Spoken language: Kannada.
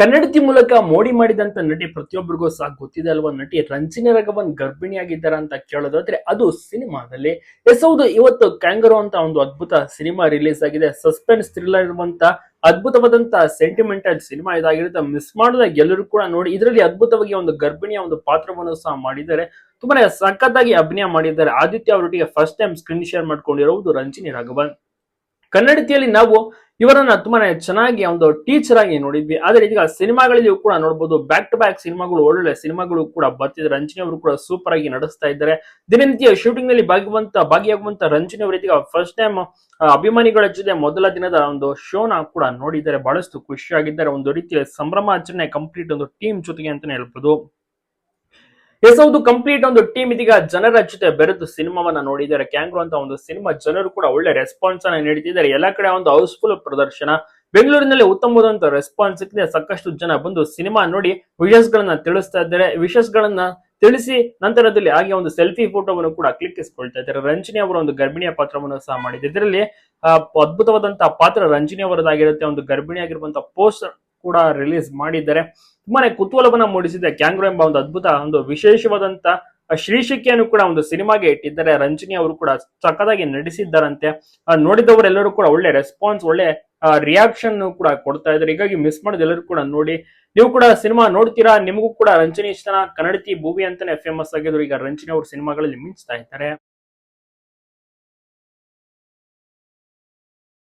ಕನ್ನಡತಿ ಮೂಲಕ ಮೋಡಿ ಮಾಡಿದಂತ ನಟಿ ಪ್ರತಿಯೊಬ್ಬರಿಗೂ ಸಹ ಗೊತ್ತಿದೆ ಅಲ್ವಾ? ನಟಿ ರಂಜಿನಿ ರಘವನ್ ಗರ್ಭಿಣಿಯಾಗಿದ್ದಾರ ಅಂತ ಕೇಳೋದಾದ್ರೆ ಅದು ಸಿನಿಮಾದಲ್ಲಿ. ಎಸ್ ಹೌದು ಇವತ್ತು ಕ್ಯಾಂಗರೋ ಅಂತ ಒಂದು ಅದ್ಭುತ ಸಿನಿಮಾ ರಿಲೀಸ್ ಆಗಿದೆ. ಸಸ್ಪೆನ್ಸ್ ಥ್ರಿಲ್ಲರ್ ಇರುವಂತ ಅದ್ಭುತವಾದಂತ ಸೆಂಟಿಮೆಂಟಲ್ ಸಿನಿಮಾ ಇದಾಗಿರುತ್ತೆ. ಮಿಸ್ ಮಾಡಿದ ಎಲ್ಲರೂ ಕೂಡ ನೋಡಿ. ಇದರಲ್ಲಿ ಅದ್ಭುತವಾಗಿ ಒಂದು ಗರ್ಭಿಣಿಯ ಒಂದು ಪಾತ್ರವನ್ನು ಸಹ ಮಾಡಿದ್ದಾರೆ. ತುಂಬಾನೇ ಸಖತ್ತಾಗಿ ಅಭಿನಯ ಮಾಡಿದ್ದಾರೆ. ಆದಿತ್ಯ ಅವರೊಟ್ಟಿಗೆ ಫಸ್ಟ್ ಟೈಮ್ ಸ್ಕ್ರೀನ್ ಶೇರ್ ಮಾಡ್ಕೊಂಡಿರುವುದು ರಂಜಿನಿ ರಾಘವನ್. ಕನ್ನಡತಿಯಲ್ಲಿ ನಾವು ಇವರನ್ನ ತುಂಬಾನೇ ಚೆನ್ನಾಗಿ ಒಂದು ಟೀಚರ್ ಆಗಿ ನೋಡಿದ್ವಿ. ಆದ್ರೆ ಈಗ ಸಿನಿಮಾಗಳಲ್ಲಿಯೂ ಕೂಡ ನೋಡಬಹುದು ಬ್ಯಾಕ್ ಟು ಬ್ಯಾಕ್ ಸಿನಿಮಾಗಳು, ಒಳ್ಳೊಳ್ಳೆ ಸಿನಿಮಾಗಳು ಕೂಡ ಬರ್ತಿದ್ದಾರೆ. ರಂಜನಿ ಅವರು ಕೂಡ ಸೂಪರ್ ಆಗಿ ನಡೆಸ್ತಾ ಇದ್ದಾರೆ. ದಿನನಿತ್ಯ ಶೂಟಿಂಗ್ನಲ್ಲಿ ಭಾಗವಂತ, ಭಾಗಿಯಾಗುವಂತ ರಂಜನಿ ಅವರು ಇದೀಗ ಫಸ್ಟ್ ಟೈಮ್ ಅಭಿಮಾನಿಗಳ ಜೊತೆ ಮೊದಲ ದಿನದ ಒಂದು ಶೋನ ಕೂಡ ನೋಡಿದ್ದಾರೆ. ಬಹಳಷ್ಟು ಖುಷಿಯಾಗಿದ್ದಾರೆ. ಒಂದು ರೀತಿಯ ಸಂಭ್ರಮಾಚರಣೆ ಕಂಪ್ಲೀಟ್ ಒಂದು ಟೀಮ್ ಜೊತೆಗೆ ಅಂತಾನೆ ಹೇಳ್ಬೋದು. ಎಸ್ ಕಂಪ್ಲೀಟ್ ಒಂದು ಟೀಮ್ ಇದೀಗ ಜನರ ಜೊತೆ ಬೆರೆತು ಸಿನಿಮಾವನ್ನ ನೋಡಿದ್ದಾರೆ. ಕ್ಯಾಂಗ್ರೋ ಅಂತ ಒಂದು ಸಿನಿಮಾ ಜನರು ಕೂಡ ಒಳ್ಳೆ ರೆಸ್ಪಾನ್ಸ್ ಅನ್ನ ನೀಡುತ್ತಿದ್ದಾರೆ ಎಲ್ಲ ಕಡೆ ಒಂದು ಹೌಸ್ಫುಲ್ ಪ್ರದರ್ಶನ. ಬೆಂಗಳೂರಿನಲ್ಲಿ ಉತ್ತಮವಾದಂತ ರೆಸ್ಪಾನ್ಸ್ ಸಿಕ್ಕಿದೆ ಸಾಕಷ್ಟು ಜನ ಬಂದು ಸಿನಿಮಾ ನೋಡಿ ವಿಷಸ್ ಗಳನ್ನ ತಿಳಿಸ್ತಾ ಇದ್ದಾರೆ. ವಿಷಸ್ ಗಳನ್ನ ತಿಳಿಸಿ ನಂತರದಲ್ಲಿ ಹಾಗೆ ಒಂದು ಸೆಲ್ಫಿ ಫೋಟೋವನ್ನು ಕೂಡ ಕ್ಲಿಕ್ಕಿಸ್ಕೊಳ್ತಾ ಇದ್ದಾರೆ. ರಂಜನಿ ಅವರ ಒಂದು ಗರ್ಭಿಣಿಯ ಪಾತ್ರವನ್ನು ಸಹ ಮಾಡಿದೆ ಇದರಲ್ಲಿ ಅದ್ಭುತವಾದಂತಹ ಪಾತ್ರ ರಂಜನಿ ಅವರದಾಗಿರುತ್ತೆ. ಒಂದು ಗರ್ಭಿಣಿ ಆಗಿರುವಂತಹ ಪೋಸ್ಟರ್ ಕೂಡ ರಿಲೀಸ್ ಮಾಡಿದ್ದಾರೆ. ತುಂಬಾನೇ ಕುತೂಹಲವನ್ನ ಮೂಡಿಸಿದೆ. ಕ್ಯಾಂಗ್ರೋ ಎಂಬ ಒಂದು ಅದ್ಭುತ ಒಂದು ವಿಶೇಷವಾದಂತ ಶೀರ್ಷಿಕೆಯನ್ನು ಕೂಡ ಒಂದು ಸಿನಿಮಾಗೆ ಇಟ್ಟಿದ್ದಾರೆ. ರಂಜನಿ ಅವರು ಕೂಡ ಸಖತ್ತಾಗಿ ನಡೆಸಿದ್ದಾರಂತೆ ನೋಡಿದವರೆಲ್ಲರೂ ಕೂಡ ಒಳ್ಳೆ ರೆಸ್ಪಾನ್ಸ್ ಒಳ್ಳೆ ರಿಯಾಕ್ಷನ್ ಕೂಡ ಕೊಡ್ತಾ ಇದ್ದಾರೆ. ಹೀಗಾಗಿ ಮಿಸ್ ಮಾಡೋದು ಎಲ್ಲರೂ ಕೂಡ ನೋಡಿ. ನೀವು ಕೂಡ ಸಿನಿಮಾ ನೋಡ್ತೀರಾ? ನಿಮಗೂ ಕೂಡ ರಂಜನಿ ಇಷ್ಟನ ಕನ್ನಡತಿ ಭೂವಿ ಅಂತಾನೆ ಫೇಮಸ್ ಆಗಿದ್ರು. ಈಗ ರಂಜನಿ ಅವರು ಸಿನಿಮಾಗಳಲ್ಲಿ ಮಿಂಚ್ತಾ ಇದ್ದಾರೆ.